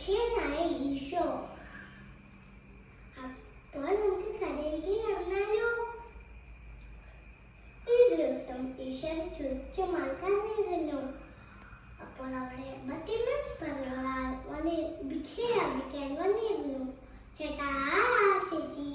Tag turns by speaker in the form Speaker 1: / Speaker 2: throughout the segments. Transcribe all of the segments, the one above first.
Speaker 1: ലക്ഷ്യനായ ഈശോ അപ്പോൾ നമുക്ക് കടയിലേക്ക് കടന്നാലോ? ഒരു ദിവസം ഈശോയെ ചുറ്റു മറക്കാൻ നേരുന്നു അപ്പോൾ അവിടെ ബത്തിമൻസ് പറഞ്ഞ ഒരാൾ വന്ന് ഭിക്ഷയാപിക്കാൻ വന്നിരുന്നു. ചേട്ടാ ചേച്ചി.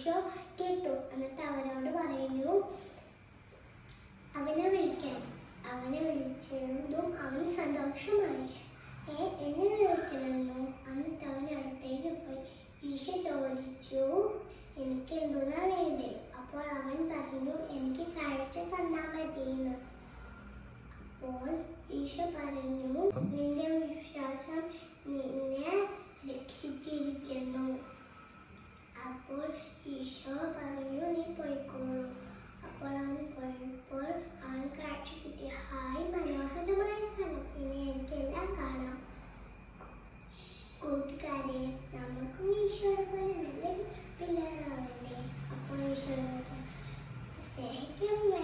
Speaker 1: ഈശോ കേട്ടു. എന്നിട്ട് അവനോട് പറയുന്നു അവനെ വിളിക്കാൻ. അവനെ വിളിച്ചതും അവൻ സന്തോഷമായി. ഏ എന്നെ വിളിക്കണമെന്നു? എന്നിട്ട് അവൻ അടുത്തേക്ക് പോയി. ഈശോ ചോദിച്ചു എനിക്ക് എന്തുന്നാ വേണ്ടേ? അപ്പോൾ അവൻ പറഞ്ഞു എനിക്ക് കാഴ്ച തന്നാൽ മതിയെന്ന്. അപ്പോൾ ഈശോ Thank you.